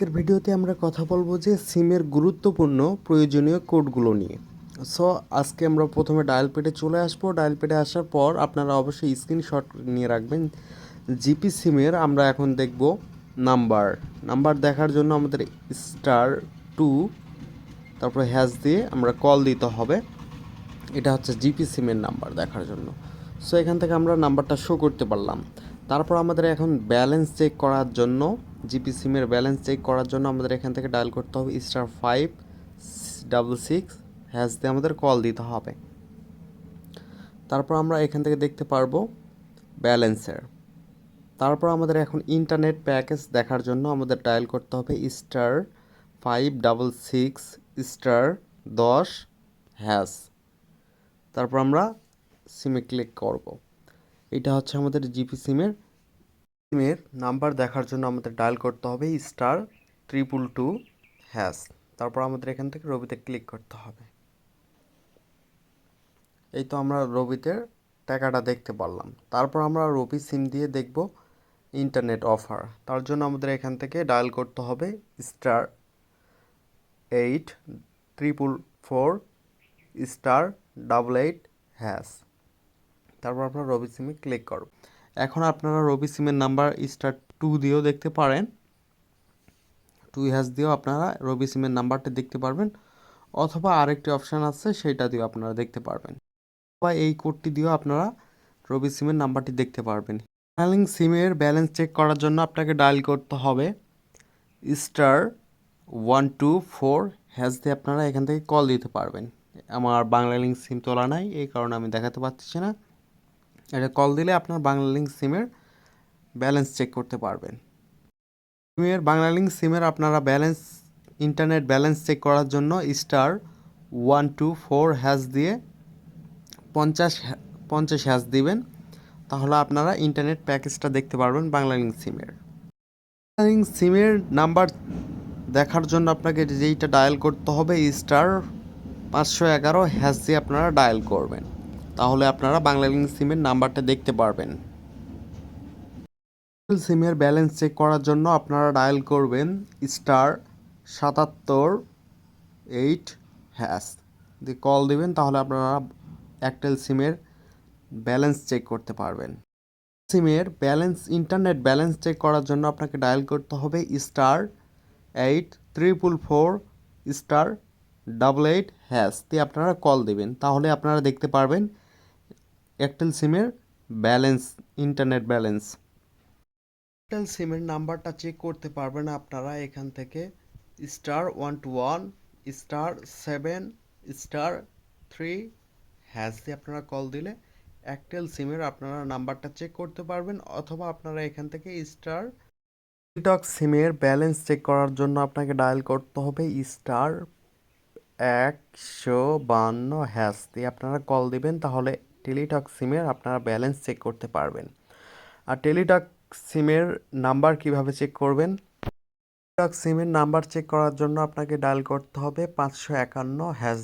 আজকের ভিডিওতে আমরা কথা বলব যে সিমের গুরুত্বপূর্ণ প্রয়োজনীয় কোডগুলো নিয়ে। সো আজকে আমরা প্রথমে ডায়াল পেডে চলে আসব। ডায়াল পেডে আসার পর আপনারা অবশ্যই স্ক্রিনশট নিয়ে রাখবেন। জিপি সিমের আমরা এখন দেখব নাম্বার। নাম্বার দেখার জন্য আমাদের স্টার টু, তারপরে হ্যাশ দিয়ে আমরা কল দিতে হবে। এটা হচ্ছে জিপি সিমের নাম্বার দেখার জন্য। সো এখান থেকে আমরা নাম্বারটা শো করতে পারলাম। তারপর আমাদের এখন ব্যালেন্স চেক করার জন্য জিপি সিমের ব্যালেন্স চেক করার জন্য আমাদের এখান থেকে ডায়াল করতে হবে star five double six hash দিয়ে আমাদের কল দিতে হবে। তারপর আমরা এখান থেকে দেখতে পারব ব্যালেন্সের তারপর আমাদের এখন ইন্টারনেট প্যাকেজ দেখার জন্য আমাদের ডায়াল করতে হবে star five double six star দশ হ্যাশ তারপর আমরা সিমে ক্লিক করব। এটা হচ্ছে আমাদের জিপি সিমের সিমের নাম্বার দেখার জন্য আমাদের ডায়াল করতে হবে স্টার ট্রিপল টু হ্যাশ। তারপর আমাদের এখান থেকে রবিতে ক্লিক করতে হবে। এই তো আমরা রবিতে টাকাটা দেখতে পারলাম। তারপর আমরা রবি সিম দিয়ে দেখব ইন্টারনেট অফার। তার জন্য আমাদের এখান থেকে ডায়াল করতে হবে star eight triple four star double eight hash. তারপর আপনারা রবি সিমে ক্লিক করব এখন আপনারা রবি সিমের নাম্বার স্টার টু দিয়েও দেখতে পারেন। টু হ্যাশ দিয়েও আপনারা রবি সিমের নাম্বারটা দেখতে পারবেন। অথবা আরেকটি অপশান আছে, সেটা দিয়েও আপনারা দেখতে পারবেন। বা এই কোডটি দিয়েও আপনারা রবি সিমের নাম্বারটি দেখতে পারবেন। ব্যালিং সিমের ব্যালেন্স চেক করার জন্য আপনাকে ডায়াল করতে হবে। Star one two four hash দিয়ে আপনারা এখান থেকে কল দিতে পারবেন। আমার বাংলা লিঙ্ক সিম তোলা নাই, এই কারণে আমি দেখাতে পারছি না। এটা কল দিলে আপনার বাংলা লিঙ্ক সিমের ব্যালেন্স চেক করতে পারবেন। সিমের বাংলা লিঙ্ক সিমের আপনারা ব্যালেন্স ইন্টারনেট ব্যালেন্স চেক করার জন্য star one two four hash দিয়ে পঞ্চাশ পঞ্চাশ হ্যাশ দিবেন। তাহলে আপনারা ইন্টারনেট প্যাকেজটা দেখতে পারবেন বাংলা লিঙ্ক সিমের বাংলা লিঙ্ক সিমের নাম্বার দেখার জন্য আপনাকে যেইটা ডায়াল করতে হবে স্টার পাঁচশো এগারো হ্যাশ দিয়ে আপনারা ডায়াল করবেন। তাহলে আপনারা বাংলা লিঙ্ক সিমের নাম্বারটা দেখতে পারবেন। সিমের ব্যালেন্স চেক করার জন্য আপনারা ডায়াল করবেন স্টার সাতাত্তর এইট হ্যাশ। দিয়ে কল দিবেন, তাহলে আপনারা এয়ারটেল সিমের ব্যালেন্স চেক করতে পারবেন। সিমের ব্যালেন্স, ইন্টারনেট ব্যালেন্স চেক করার জন্য আপনাকে ডায়াল করতে হবে star eight triple four star double eight hash. দিয়ে আপনারা কল দেবেন, তাহলে আপনারা দেখতে পারবেন এয়ারটেল সিমের ব্যালেন্স ইন্টারনেট ব্যালেন্স এয়ারটেল সিমের নাম্বারটা চেক করতে পারবেন আপনারা এখান থেকে। Star one two one star seven star three hash দিয়ে আপনারা কল দিলে এয়ারটেল সিমের আপনারা নাম্বারটা চেক করতে পারবেন অথবা আপনারা এখান থেকে স্টার টেলিটক সিমের ব্যালেন্স চেক করার জন্য আপনাকে ডায়াল করতে হবে। স্টার একশো বান্ন হ্যাশ দিয়ে আপনারা কল দিবেন, তাহলে টেলিটক সিমের আপনারা ব্যালেন্স চেক করতে পারবেন। আর টেলিটক সিমের নাম্বার কীভাবে চেক করবেন? টেলিটক সিমের নাম্বার চেক করার জন্য আপনাকে ডায়াল করতে হবে পাঁচশো একান্ন হ্যাশ